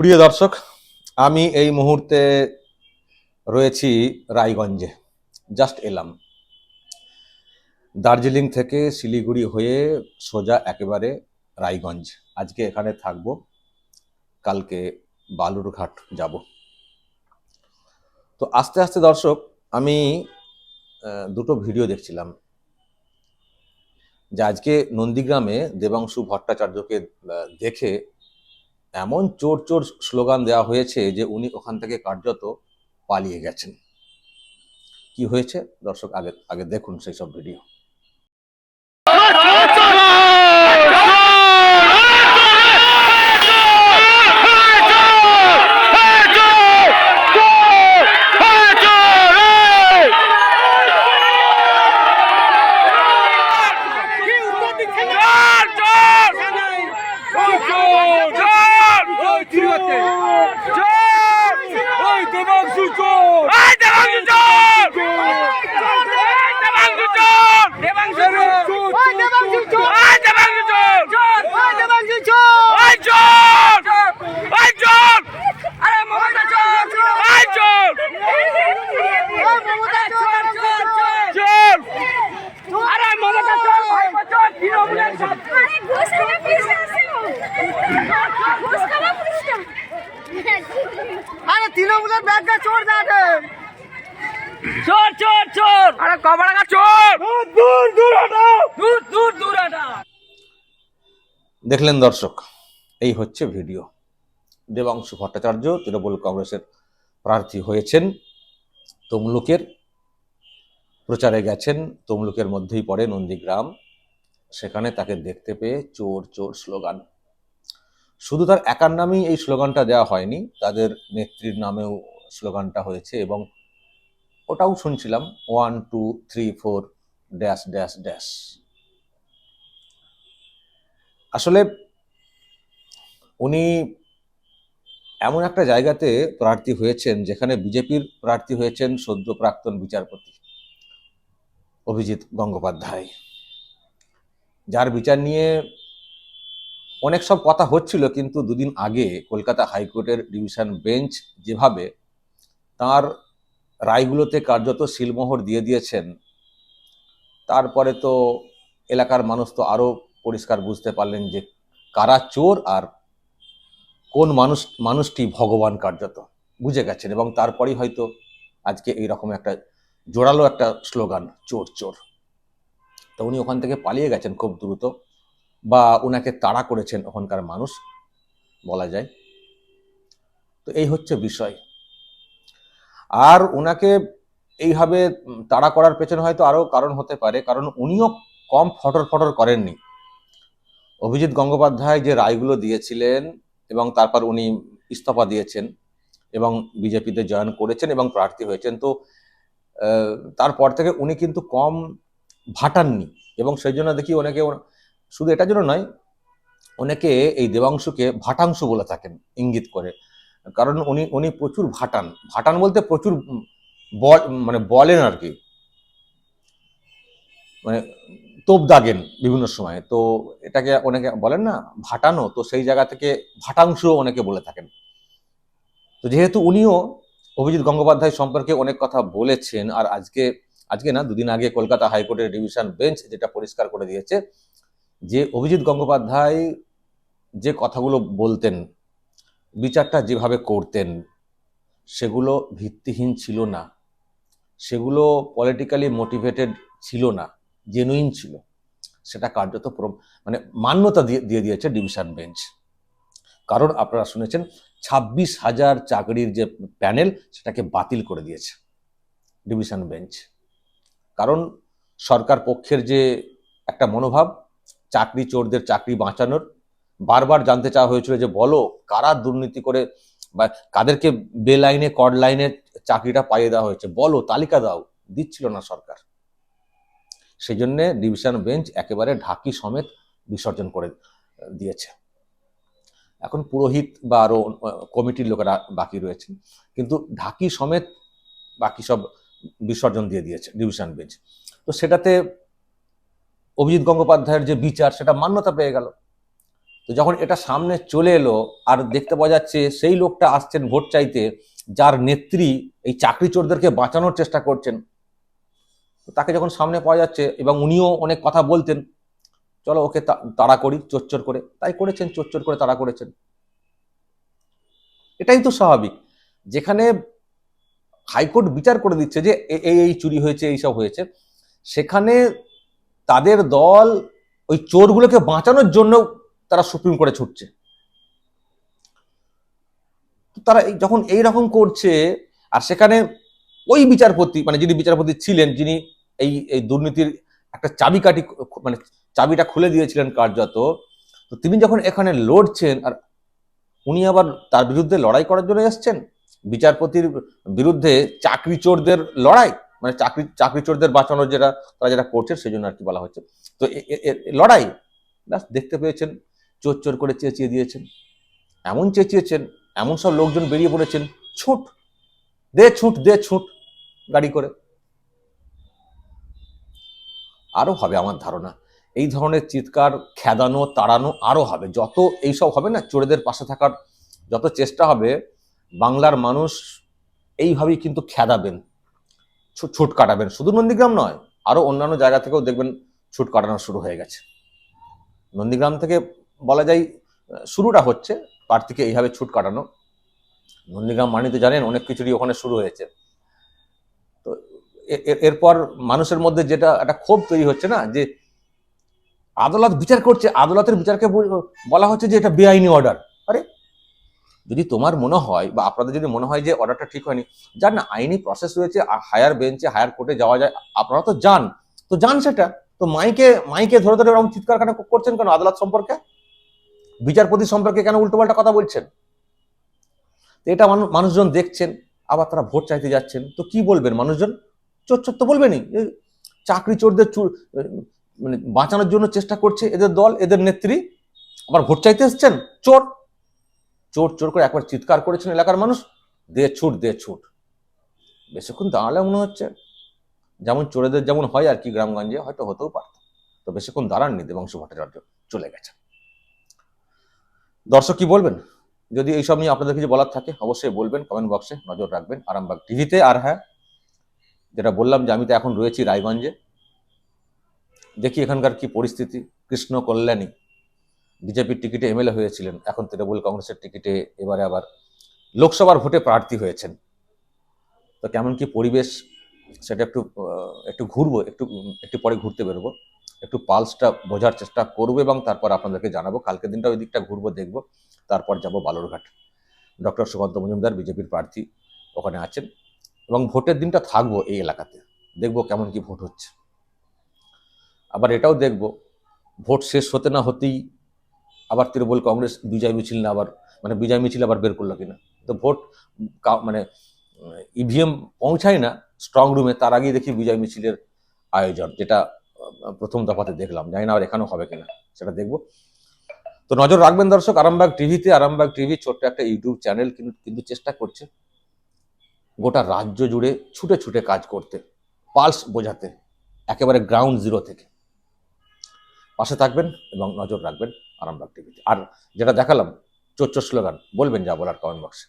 প্রিয় দর্শক, আমি এই মুহূর্তে রয়েছি রায়গঞ্জে। জাস্ট এলাম। দার্জিলিং থেকে শিলিগুড়ি হয়ে সোজা একেবারে রায়গঞ্জ। আজকে এখানে থাকব, কালকে বালুরঘাট যাব। তো আস্তে আস্তে দর্শক, আমি দুটো ভিডিও দেখছিলাম। যে আজকে নন্দীগ্রামে দেবাংশু ভট্টাচার্যকে দেখে এমন চোর চোর স্লোগান দেওয়া হয়েছে যে উনি ওখান থেকে কার্যত পালিয়ে গেছেন। কি হয়েছে? দর্শক, আগে আগে দেখুন সেই সব ভিডিও। চোর! আরে চোর দূর দূর দূর দূর দূর দেখলেন দর্শক এই হচ্ছে ভিডিও। দেবাংশু ভট্টাচার্য তৃণমূল কংগ্রেসের প্রার্থী হয়েছেন। তমলুকের প্রচারে গেছেন। তমলুকের মধ্যেই পড়ে নন্দীগ্রাম। সেখানে তাকে দেখতে পেয়ে চোর চোর স্লোগান। শুধু তার একার নামেই এই স্লোগানটা দেওয়া হয়নি তাদের নেত্রীর নামেও স্লোগানটা হয়েছে এবং ওটাও শুনছিলাম। One two three four dash dash dash আসলে উনি এমন একটা জায়গাতে প্রার্থী হয়েছেন যেখানে বিজেপির প্রার্থী হয়েছেন সদ্য প্রাক্তন বিচারপতি অভিজিৎ গঙ্গোপাধ্যায়। যার বিচার নিয়ে অনেক সব কথা হচ্ছিল, কিন্তু দুদিন আগে কলকাতা হাইকোর্টের ডিভিশন বেঞ্চ যেভাবে তার রায়গুলোতে কার্যত সিলমোহর দিয়ে দিয়েছেন, তারপরে তো এলাকার মানুষ তো আরও পরিষ্কার বুঝতে পারলেন যে কারা চোর আর কোন মানুষ, মানুষটি ভগবান কার্যত। বুঝে গেছেন এবং তারপরেই হয়তো আজকে এইরকম একটা জোরালো একটা স্লোগান, চোর চোর। তো উনি ওখান থেকে পালিয়ে গেছেন খুব দ্রুত বা ওনাকে তাড়া করেছেন ওখানকার মানুষ, বলা যায়। তো এই হচ্ছে বিষয়। আর ওনাকে এইভাবে তাড়া করার পেছনে হয়তো আরও কারণ হতে পারে, কারণ উনিও কম ফটর ফটর করেননি। অভিজিৎ গঙ্গোপাধ্যায় যে রায়গুলো দিয়েছিলেন এবং তারপর উনি ইস্তফা দিয়েছেন এবং বিজেপিতে জয়েন করেছেন এবং প্রার্থী হয়েছেন, তো তারপর থেকে উনি কিন্তু কম ভাটাননি এবং সেই জন্য দেখি অনেকে শুধু এটার জন্য নয়, অনেকে এই দেবাংশুকে ভাটাংশু বলে থাকেন, ইঙ্গিত করে। কারণ উনি উনি প্রচুর ভাটান। ভাটান বলতে প্রচুর বল মানে বলেন আর কি। মানে তোপ দাগেন বিভিন্ন সময়। তো এটাকে অনেকে বলেন না, ভাটানো, তো সেই জায়গা থেকে ভাটাংশ অনেকে বলে থাকেন। তো যেহেতু উনিও অভিজিৎ গঙ্গোপাধ্যায় সম্পর্কে অনেক কথা বলেছেন, আর আজকে আজকে না, দুদিন আগে কলকাতা হাইকোর্টের ডিভিশন বেঞ্চ যেটা পরিষ্কার করে দিয়েছে যে অভিজিৎ গঙ্গোপাধ্যায় যে কথাগুলো বলতেন বিচারটা যেভাবে করতেন, সেগুলো ভিত্তিহীন ছিল না। সেগুলো পলিটিক্যালি মোটিভেটেড ছিল না জেনুইন ছিল। সেটা কার্যত মানে মান্যতা দিয়ে দিয়ে দিয়েছে ডিভিশন বেঞ্চ কারণ আপনারা শুনেছেন, ছাব্বিশ হাজার চাকরির যে প্যানেল, সেটাকে বাতিল করে দিয়েছে ডিভিশন বেঞ্চ কারণ সরকার পক্ষের যে একটা মনোভাব, চাকরি চোরদের চাকরি বাঁচানোর বারবার জানতে চাওয়া হয়েছিল যে বলো, কারা দুর্নীতি করে বা কাদেরকে বে লাইনে কড লাইনে চাকরিটা পাইয়ে দেওয়া হয়েছে? বলো, তালিকা দাও। দিচ্ছিল না সরকার। সেই জন্যে ডিভিশন বেঞ্চ একেবারে ঢাকি সমেত বিসর্জন করে দিয়েছে। এখন পুরোহিত বা আরও কমিটির লোকেরা বাকি রয়েছেন কিন্তু ঢাকি সমেত বাকি সব বিসর্জন দিয়ে দিয়েছে ডিভিশন বেঞ্চ। তো সেটাতে অভিজিৎ গঙ্গোপাধ্যায়ের যে বিচার, সেটা মান্যতা পেয়ে গেল। তো যখন এটা সামনে চলে এলো, আর দেখতে পাওয়া যাচ্ছে সেই লোকটা আসছেন ভোট চাইতে, যার নেত্রী এই চাকরি চোরদেরকে বাঁচানোর চেষ্টা করছেন। তো তাকে যখন সামনে পাওয়া যাচ্ছে এবং উনিও অনেক কথা বলতেন, চলো ওকে তাড়া করি, চোরচোর করে। তাই করেছেন, চোরচোর করে তাড়া করেছেন। এটাই তো স্বাভাবিক। যেখানে হাইকোর্ট বিচার করে দিচ্ছে যে এই এই চুরি হয়েছে এইসব হয়েছে, সেখানে তাদের দল ওই চোরগুলোকে বাঁচানোর জন্য তারা সুপ্রিম কোর্টে ছুটছে। তারা যখন এই রকম করছে, আর সেখানে ওই বিচারপতি মানে যিনি বিচারপতি ছিলেন, যিনি এই এই দুর্নীতির একটা চাবিকাঠি মানে চাবিটা খুলে দিয়েছিলেন কার্যত, তো তিনি যখন এখানে লড়ছেন, আর উনি আবার তার বিরুদ্ধে লড়াই করার জন্য এসছেন, বিচারপতির বিরুদ্ধে চাকরি চোরদের লড়াই মানে চাকরি চাকরি চোরদের বাঁচানোর যেটা, তারা যেটা করছে সেই জন্য আর কি বলা হচ্ছে। তো লড়াই দেখতে পেয়েছেন চোর চোর করে চেঁচিয়ে দিয়েছেন। এমন চেঁচিয়েছেন, এমন সব লোকজন বেরিয়ে পড়েছেন, ছুট, দে ছুট দে ছুট গাড়ি করে। আরও হবে আমার ধারণা। এই ধরনের চিৎকার, খেদানো, তাড়ানো আরও হবে। যত এইসব হবে না, চোরেদের পাশে থাকার যত চেষ্টা হবে, বাংলার মানুষ এইভাবেই কিন্তু খেদাবেন ছুট কাটাবেন। শুধু নন্দীগ্রাম নয়, আরও অন্যান্য জায়গা থেকেও দেখবেন ছুট কাটানো শুরু হয়ে গেছে। নন্দীগ্রাম থেকে বলা যায়, শুরুটা হচ্ছে প্রার্থীকে এইভাবে ছুট কাটানো। নন্দীগ্রাম মানে তো জানেন অনেক কিছুরই ওখানে শুরু হয়েছে। তো এরপর মানুষের মধ্যে যেটা একটা ক্ষোভ তৈরি হচ্ছে না, যে আদালত বিচার করছে, আদালতের বিচারকে বল- হচ্ছে যে এটা বেআইনি অর্ডার আরে, যদি তোমার মনে হয় বা আপনাদের যদি মনে হয় যে অর্ডারটা ঠিক হয়নি যার না, আইনি প্রসেস রয়েছে হায়ার বেঞ্চে হায়ার কোর্টে যাওয়া যায়, আপনারা তো যান। তো যান সেটা। তো মাইকে মাইকে ধরে ধরে এরকম চিৎকার করছেন কেন আদালত সম্পর্কে? বিচারপতি সম্পর্কে কেন উল্টোপাল্টা কথা বলছেন? এটা মানু- মানুষজন দেখছেন, আবার তারা ভোট চাইতে যাচ্ছেন। তো কি বলবেন মানুষজন? চোর চোর তো বলবেনই। চাকরি চোরদের চুর মানে বাঁচানোর জন্য চেষ্টা করছে এদের দল, এদের নেত্রী। আবার ভোট চাইতে এসছেন? চোর। চোর চোর করে একবার চিৎকার করেছেন এলাকার মানুষ। দে ছুট দে ছুট। বেশিক্ষণ দাঁড়ালে মনে হচ্ছে। যেমন চোরেদের যেমন হয় আর কি গ্রামগঞ্জে, হয়তো হতেও পারত। তো বেশিক্ষণ দাঁড়াননি দেবাংশু ভট্টাচার্য, চলে গেছে দর্শক কি বলবেন? যদি এইসব নিয়ে আপনাদের কিছু বলার থাকে, অবশ্যই বলবেন কমেন্ট বক্সে নজর রাখবেন। আরামবাগ টিভিতে আর হ্যাঁ যেটা বললাম যে আমি তো এখন রয়েছি রায়গঞ্জে। দেখি এখানকার কি পরিস্থিতি, কৃষ্ণ কল্যাণী। বিজেপির টিকিটে এমএলএ হয়েছিলেন, এখন তৃণমূল কংগ্রেসের টিকিটে এবারে আবার লোকসভার ভোটে প্রার্থী হয়েছেন। তো কেমন কি পরিবেশ সেটা একটু একটু ঘুরবো, একটু একটু পরে ঘুরতে বেরোবো। একটু পালসটা বোঝার চেষ্টা করব এবং তারপর আপনাদেরকে জানাব। কালকের দিনটা ওই দিকটা ঘুরবো, দেখব। তারপর যাব বালুরঘাট। ডক্টর সুকান্ত মজুমদার, বিজেপির প্রার্থী, ওখানে আছেন। এবং ভোটের দিনটা থাকব এই এলাকাতে। দেখব কেমন কি ভোট হচ্ছে। আবার এটাও দেখব, ভোট শেষ হতে না হতেই আবার তৃণমূল কংগ্রেস বিজয় মিছিল না আবার মানে বিজয় মিছিল আবার বের করল কিনা। তো ভোট মানে ইভিএম পৌঁছায় না স্ট্রং রুমে তার আগেই দেখি বিজয় মিছিলের আয়োজন, যেটা প্রথম দফাতে দেখলাম, জানি না আর এখানেও হবে কিনা, সেটা দেখব। তো নজর রাখবেন দর্শক, আরামবাগ টিভিতে, আরামবাগ টিভি ছোট্ট একটা ইউটিউব চ্যানেল কিন্তু চেষ্টা করছে গোটা রাজ্য জুড়ে ছুটে ছুটে কাজ করতে পালস বোঝাতে, একেবারে গ্রাউন্ড জিরো থেকে। পাশে থাকবেন এবং নজর রাখবেন আরামবাগ টিভিতে। আর যেটা দেখালাম চোর স্লোগান বলবেন যা বলার কমেন্ট বক্সে